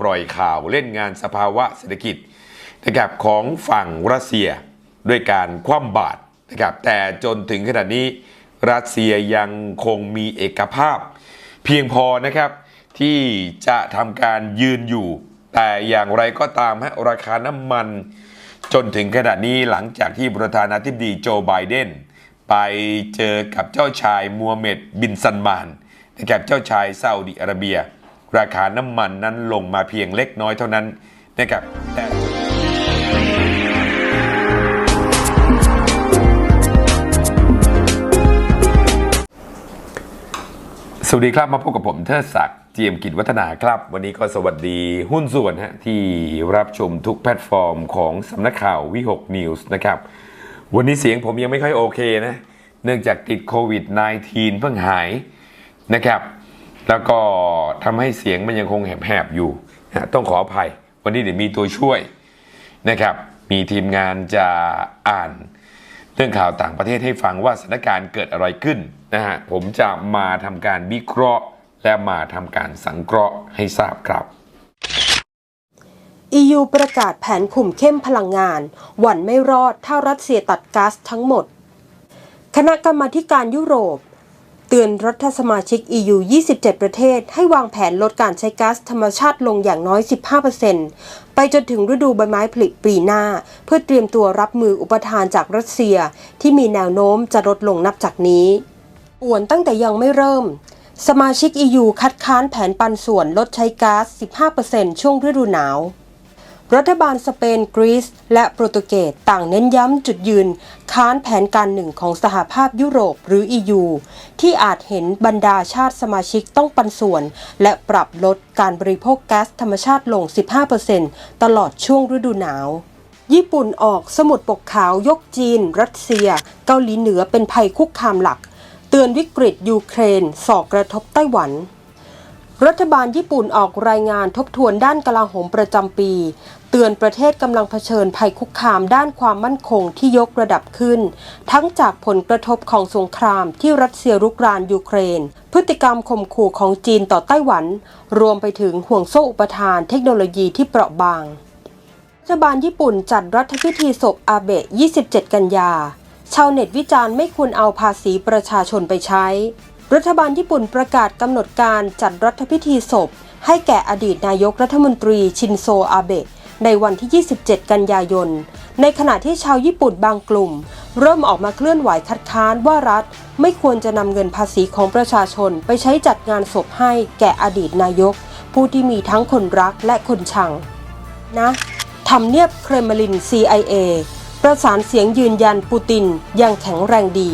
ปล่อยข่าวเล่นงานสภาวะเศรษฐกิจนะครับของฝั่งรัสเซียด้วยการคว่ำบาตรนะครับแต่จนถึงขณะนี้รัสเซียยังคงมีเอกภาพ เพียงพอนะครับที่จะทำการยืนอยู่ แต่อย่างไรก็ตามฮะราคาน้ำมัน จนถึงขณะนี้หลังจากที่ประธานาธิบดีโจไบเดนไปเจอกับเจ้าชายมูฮัมเหม็ดบินซันมานนะครับเจ้าชายซาอุดิอาระเบีย ราคาน้ำมันนั้นลงมาเพียงเล็กน้อยเท่านั้นนะครับแต่สวัสดีครับมาพบกับผมเทิดศักดิ์เจียมกิจวัฒนาครับ วันนี้ก็สวัสดีหุ้นส่วนฮะที่รับชมทุกแพลตฟอร์มของสำนักข่าววิหกนิวส์นะครับ วันนี้เสียงผมยังไม่ค่อยโอเคนะ เนื่องจากติดโควิด -19 เพิ่งหายนะครับ แล้วก็ทำให้เสียงมันยังคงแหบๆอยู่นะต้องขออภัย วันนี้เดี๋ยวมีตัวช่วยนะครับ มีทีมงานจะอ่านเรื่องข่าวต่างประเทศให้ฟังว่าสถานการณ์เกิดอะไรขึ้นนะฮะผมจะมาทำการวิเคราะห์ และมาทำการสังเคราะห์ให้ทราบครับ EU ประกาศแผนคุมเข้มพลังงาน หวั่นไม่รอดถ้ารัสเซียตัดก๊าซทั้งหมด คณะกรรมาธิการยุโรป ตือนรัฐสมาชิก EU 27 ประเทศ ให้วางแผนลดการใช้ก๊าซธรรมชาติลงอย่างน้อย 15%ไปจนถึงฤดูใบไม้ผลิปีหน้า เพื่อเตรียมตัวรับมืออุปทานจากรัสเซีย ที่มีแนวโน้มจะลดลงนับจากนี้ป่วนตั้งแต่ยังไม่เริ่ม สมาชิก EU คัดค้านแผนปันส่วนลดใช้ก๊าซ 15%ช่วงฤดูหนาว รัฐบาลสเปนกรีซและโปรตุเกสต่างเน้นย้ำจุดยืน ค้านแผนการหนึ่งของสหภาพยุโรปหรือ EU ที่อาจเห็นบรรดาชาติสมาชิกต้องปันส่วน และปรับลดการบริโภคแก๊าซธรรมชาติลง 15%ตลอดช่วงฤดูหนาว ญี่ปุ่นออกสมุดปกขาวยกจีน รัสเซีย เกาหลีเหนือเป็นภัยคุกคามหลัก เตือนวิกฤตยูเครนสอกกระทบไต้หวัน รัฐบาลญี่ปุ่นออกรายงานทบทวนด้านกลาโหมประจำปี เตือนประเทศกำลังเผชิญภัยคุกคามด้านความมั่นคงที่ยกระดับขึ้น ทั้งจากผลกระทบของสงครามที่รัสเซียรุกรานยูเครน พฤติกรรมข่มขู่ของจีนต่อไต้หวัน รวมไปถึงห่วงโซ่อุปทานเทคโนโลยีที่เปราะบาง รัฐบาลญี่ปุ่นจัดรัฐพิธีศพอาเบะ 27 กันยา ชาวเน็ตวิจารณ์ไม่ควรเอาภาษีประชาชนไปใช้ รัฐบาลญี่ปุ่นประกาศกำหนดการจัดรัฐพิธีศพ ให้แก่อดีตนายกรัฐมนตรีชินโซอาเบะในวันที่ 27 กันยายน ในขณะที่ชาวญี่ปุ่นบางกลุ่ม เริ่มออกมาเคลื่อนไหวคัดค้านว่ารัฐไม่ควรจะนำเงินภาษีของประชาชนไปใช้จัดงานศพให้แก่อดีตนายก ผู้ที่มีทั้งคนรักและคนชัง นะทำเนียบเครมลิน CIA ประสานเสียงยืนยันปูตินยังแข็งแรงดี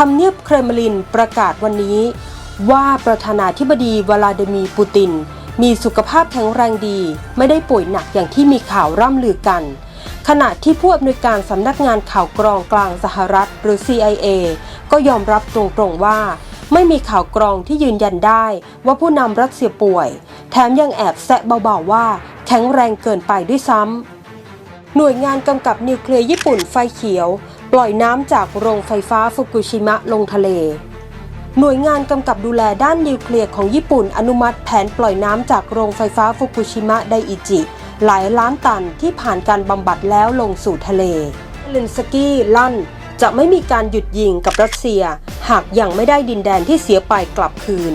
ทำเนียบเครมลินประกาศวันนี้ ว่าประธานาธิบดีวลาดิมีปูติน มีสุขภาพแข็งแรงดี ไม่ได้ป่วยหนักอย่างที่มีข่าวร่ำลือกัน ขณะที่ผู้อำนวยการสำนักงานข่าวกรองกลางสหรัฐหรือ CIA ก็ยอมรับตรงๆว่า ไม่มีข่าวกรองที่ยืนยันได้ว่าผู้นำรัสเซียป่วย แถมยังแอบแซะเบาๆว่า แข็งแรงเกินไปด้วยซ้ำหน่วยงานกำกับนิวเคลียร์ญี่ปุ่นไฟเขียว ล่อยน้ำจากโรงไฟฟ้าฟุกุชิมะลงทะเล หน่วยงานกำกับดูแลด้านนิวเคลียร์ของญี่ปุ่นอนุมัติแผนปล่อยน้ำจากโรงไฟฟ้าฟุกุชิมะไดอิจิ หลายล้านตันที่ผ่านการบำบัดแล้วลงสู่ทะเลเลนสกี้ลั่นจะไม่มีการหยุดยิงกับรัสเซีย หากยังไม่ได้ดินแดนที่เสียไปกลับคืน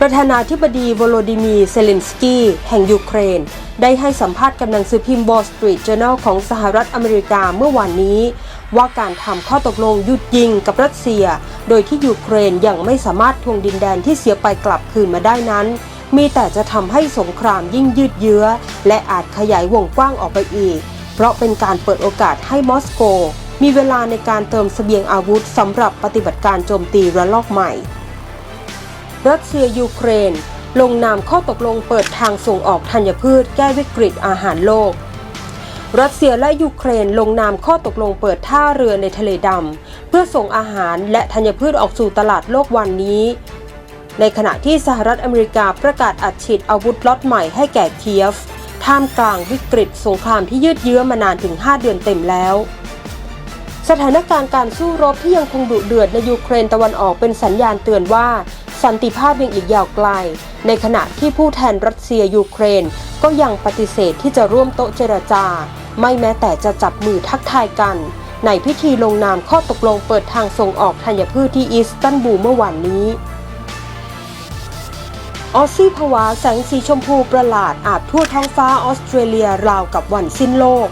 ประธานาธิบดีโวโลดิมีเซเลนสกี้แห่งยูเครน ได้ให้สัมภาษณ์กับหนังสือพิมพ์ Wall Street Journal ของสหรัฐอเมริกาเมื่อวานนี้ ว่าการทำข้อตกลงหยุดยิงกับรัสเซีย โดยที่ยูเครนยังไม่สามารถทวงดินแดนที่เสียไปกลับคืนมาได้นั้น มีแต่จะทำให้สงครามยิ่งยืดเยื้อ และอาจขยายวงกว้างออกไปอีก เพราะเป็นการเปิดโอกาสให้มอสโก มีเวลาในการเติมเสบียงอาวุธสำหรับปฏิบัติการโจมตีระลอกใหม่ รัสเซียยูเครน ลงนามข้อตกลงเปิดทางส่งออกธัญพืชแก้วิกฤตอาหารโลก รัสเซียและยูเครนลงนามข้อตกลงเปิดท่าเรือในทะเลดำเพื่อส่งอาหารและธัญพืชออกสู่ตลาดโลกวันนี้ ในขณะที่สหรัฐอเมริกาประกาศอัดฉีดอาวุธล็อตใหม่ให้แก่เคียฟ ท่ามกลางวิกฤตสงครามที่ยืดเยื้อมานานถึง 5 เดือนเต็มแล้วสถานการณ์การสู้รบที่ยังคงดุเดือดในยูเครนตะวันออกเป็นสัญญาณเตือนว่า สันติภาพยังอีกยาวไกล ในขณะที่ผู้แทนรัสเซียยูเครน ก็ยังปฏิเสธที่จะร่วมโต๊ะเจรจา ไม่แม้แต่จะจับมือทักทายกัน ในพิธีลงนามข้อตกลงเปิดทางส่งออกธัญพืชที่อิสตันบูลเมื่อวานนี้ออซี่ผวาแสงสีชมพูประหลาดอาบทั่วท้องฟ้าออสเตรเลียราวกับวันสิ้นโลก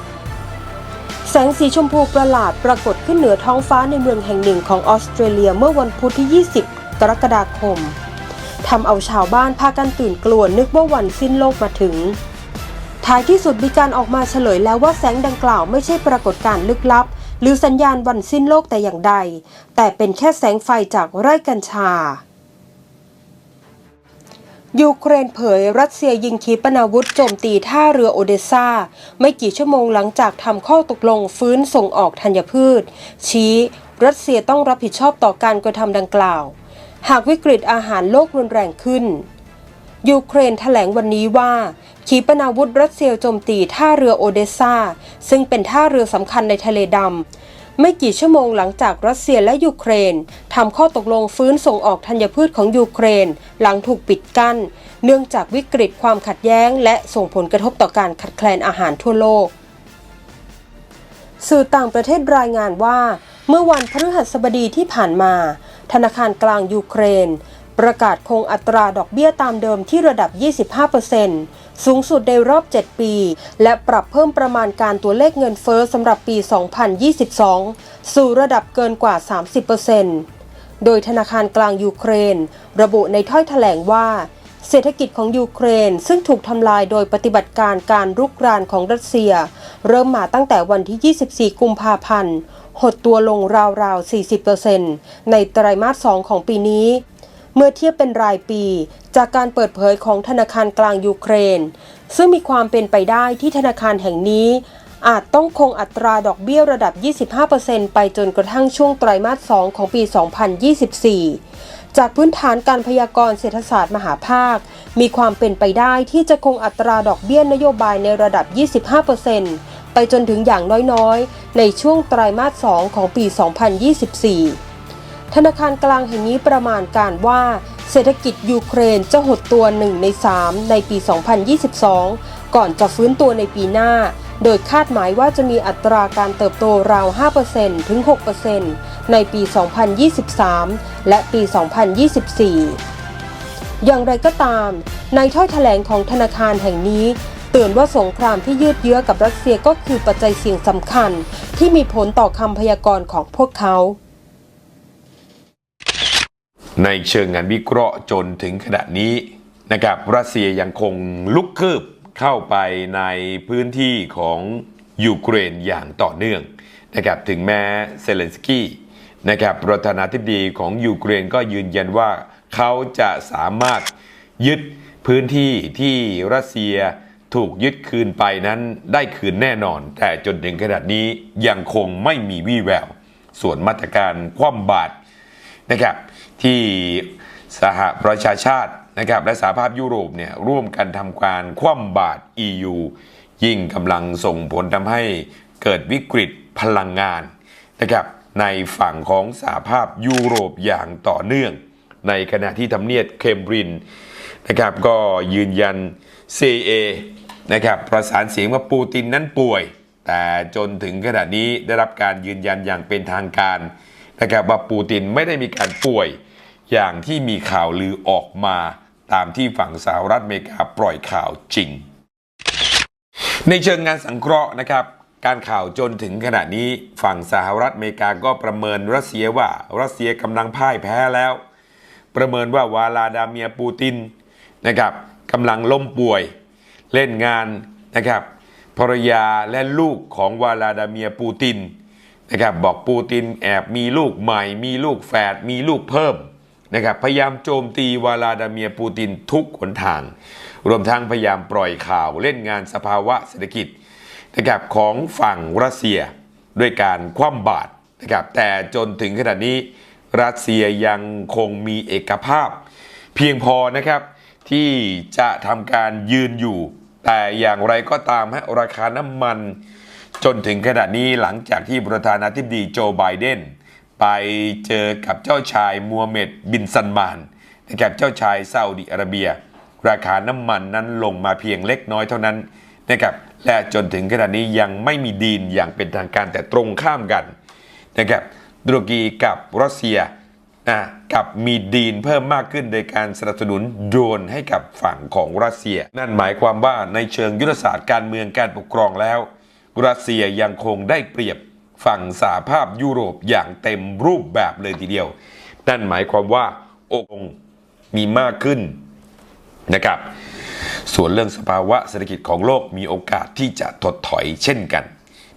แสงสีชมพูประหลาดปรากฏขึ้นเหนือท้องฟ้าในเมืองแห่งหนึ่งของออสเตรเลียเมื่อวันพุธที่ 20 กรกฎาคมทำเอาชาวบ้านพากันตื่นกลัวนึกว่าวันสิ้นโลกมาถึง ท้ายที่สุดมีการออกมาเฉลยแล้วว่าแสงดังกล่าวไม่ใช่ปรากฏการณ์ลึกลับ หรือสัญญาณวันสิ้นโลกแต่อย่างใด แต่เป็นแค่แสงไฟจากไร่กัญชายูเครนเผยรัสเซียยิงขีปนาวุธโจมตีท่าเรือโอเดซาไม่กี่ชั่วโมงหลังจากทำข้อตกลงฟื้นส่งออกธัญพืช ชี้ รัสเซียต้องรับผิดชอบต่อการกระทำดังกล่าว หากวิกฤตอาหารโลกรุนแรงขึ้น ยูเครนแถลงวันนี้ว่า ขีปนาวุธรัสเซียโจมตีท่าเรือโอเดซาซึ่งเป็นท่าเรือสำคัญในทะเลดำไม่กี่ชั่วโมงหลังจากรัสเซียและยูเครนทำข้อตกลงฟื้นส่งออกธัญพืชของยูเครน หลังถูกปิดกั้น เนื่องจากวิกฤตความขัดแย้ง และส่งผลกระทบต่อการขาดแคลนอาหารทั่วโลก สื่อต่างประเทศรายงานว่า เมื่อวันพฤหัสบดีที่ผ่านมา ธนาคารกลางยูเครน ประกาศคงอัตราดอกเบี้ยตามเดิมที่ระดับ 25%สูงสุดในรอบ 7 ปี และปรับเพิ่มประมาณการตัวเลขเงินเฟ้อสำหรับปี 2022 สู่ระดับเกินกว่า 30%โดยธนาคารกลางยูเครน ระบุในถ้อยแถลงว่าเศรษฐกิจของยูเครนซึ่งถูกทำลายโดยปฏิบัติการการรุกรานของรัสเซีย เริ่มมาตั้งแต่วันที่ 24 กุมภาพันธ์ หดตัวลงราวๆ 40%ในไตรมาส 2 ของปีนี้ เมื่อเทียบเป็นรายปี จากการเปิดเผยของธนาคารกลางยูเครน ซึ่งมีความเป็นไปได้ที่ธนาคารแห่งนี้ อาจต้องคงอัตราดอกเบี้ยระดับ 25%ไปจนกระทั่งช่วงไตรมาส 2 ของปี 2024จากพื้นฐานการพยากรณ์เศรษฐศาสตร์มหาภาค มีความเป็นไปได้ที่จะคงอัตราดอกเบี้ยนโยบายในระดับ 25% ไปจนถึงอย่างน้อยๆ ในช่วงไตรมาส 2 ของปี 2024 ธนาคารกลางแห่งนี้ประมาณการว่า เศรษฐกิจยูเครนจะหดตัว1ใน 3 ในปี 2022 ก่อนจะฟื้นตัวในปีหน้า โดยคาดหมายว่าจะมีอัตราการเติบโตราว 5%ถึง 6%ในปี 2023 และปี 2024 อย่างไรก็ตาม ในถ้อยแถลงของธนาคารแห่งนี้ ตือนว่าสงครามที่ยืดเยื้อกับรัสเซียก็คือปัจจัยเสี่ยงสำคัญ ที่มีผลต่อคำพยากรณ์ของพวกเขา ในเชิงงานวิเคราะห์จนถึงขณะนี้นะครับรัสเซียยังคงลุกคืบเข้าไปในพื้นที่ของยูเครนอย่างต่อเนื่องนะครับถึงแม้เซเลนสกี้นะครับประธานาธิบดีของยูเครนก็ยืนยันว่าเขาจะสามารถยึดพื้นที่ที่รัสเซีย ถูกยึดคืนไปนั้นได้คืนแน่นอน แต่จนถึงขนาดนี้ยังคงไม่มีวี่แวว ส่วนมาตรการคว่ำบาตรนะครับที่สหประชาชาตินะครับและสหภาพยุโรปเนี่ยร่วมกันทำการคว่ำบาตร EU ยิ่งกำลังส่งผลทำให้เกิดวิกฤตพลังงานนะครับในฝั่งของสหภาพยุโรปอย่างต่อเนื่อง ในขณะที่ทำเนียบเคมบรินนะครับก็ยืนยัน CA นะครับประสานเสียงว่าปูตินนั้นป่วย แต่จนถึงขณะนี้ได้รับการยืนยันอย่างเป็นทางการนะครับว่าปูตินไม่ได้มีการป่วยอย่างที่มีข่าวลือออกมาตามที่ฝั่งสหรัฐอเมริกาปล่อยข่าวจริง ในเชิงงานสังเคราะห์นะครับการข่าวจนถึงขณะนี้ฝั่งสหรัฐอเมริกาก็ประเมินรัสเซียว่ารัสเซียกำลังพ่ายแพ้แล้ว ประเมินว่าวาลาดาเมียปูตินนะครับกำลังล้มป่วย เล่นงานนะครับภรรยาและลูกของวาลาดาเมียปูตินนะครับบอกปูตินแอบมีลูกใหม่ มีลูกแฝดมีลูกเพิ่มนะครับพยายามโจมตีวลาดาเมียปูตินทุกหนทาง รวมทั้งพยายามปล่อยข่าวเล่นงานสภาวะเศรษฐกิจนะครับของฝั่งรัสเซียด้วยการคว่ำบาตรนะครับแต่จนถึงขณะนี้รัสเซียยังคงมีเอกภาพ เพียงพอนะครับที่จะทำการยืนอยู่ แต่อย่างไรก็ตามฮะราคาน้ำมัน จนถึงขณะนี้หลังจากที่ประธานาธิบดีโจไบเดนไปเจอกับเจ้าชายมูฮัมเหม็ดบินซันมานนะครับเจ้าชายซาอุดิอาระเบีย ราคาน้ำมันนั้นลงมาเพียงเล็กน้อยเท่านั้นนะครับและจนถึงขณะนี้ยังไม่มีดีลอย่างเป็นทางการแต่ตรงข้ามกันนะครับตุรกีกับรัสเซีย นะกับมีดีลเพิ่มมากขึ้นโดยการสนับสนุนโดรนให้กับฝั่งของรัสเซีย นั่นหมายความว่าในเชิงยุทธศาสตร์การเมืองการปกครองแล้ว รัสเซียยังคงได้เปรียบฝั่งสหภาพยุโรปอย่างเต็มรูปแบบเลยทีเดียว นั่นหมายความว่าองค์มีมากขึ้นนะครับ ส่วนเรื่องสภาวะเศรษฐกิจของโลกมีโอกาสที่จะถดถอยเช่นกัน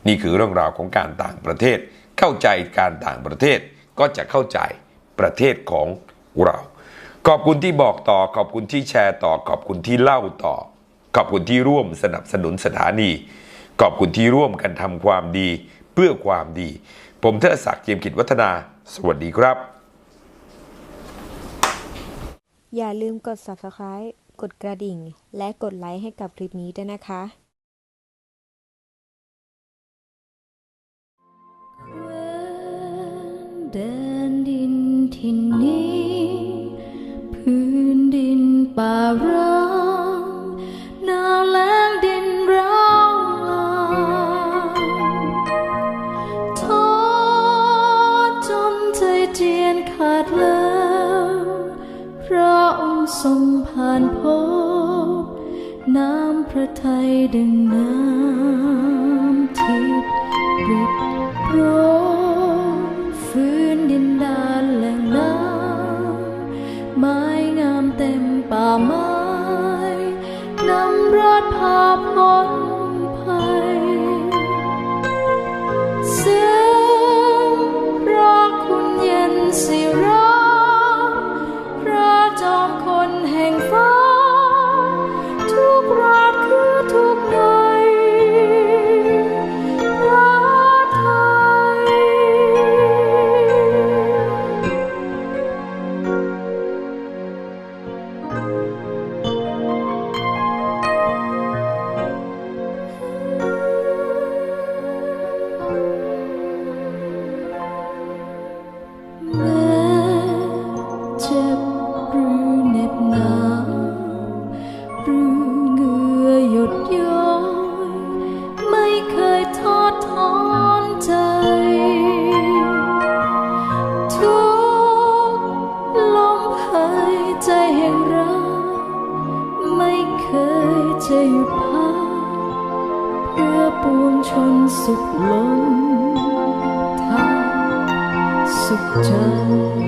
นี่คือเรื่องราวของการต่างประเทศ เข้าใจการต่างประเทศก็จะเข้าใจ ประเทศของเรา ขอบคุณที่บอกต่อ ขอบคุณที่แชร์ต่อ ขอบคุณที่เล่าต่อ ขอบคุณที่ร่วมสนับสนุนสถานี ขอบคุณที่ร่วมกันทำความดีเพื่อความดี ผมเทดศักดิ์เจียมกิจวัฒนา สวัสดีครับ อย่าลืมกด subscribe กดกระดิ่ง และกดไลค์ให้กับคลิปนี้ด้วยนะคะแดนดิน ที่นนี้ พื้นดินป่าร้างหนาวแล้งดินร้างลางท้อจนใจเจียนขาดแล้วพระองค์ทรงผ่านพบ น้ำพระทัยดึงน้ำทิพย์ริบโปรา สุ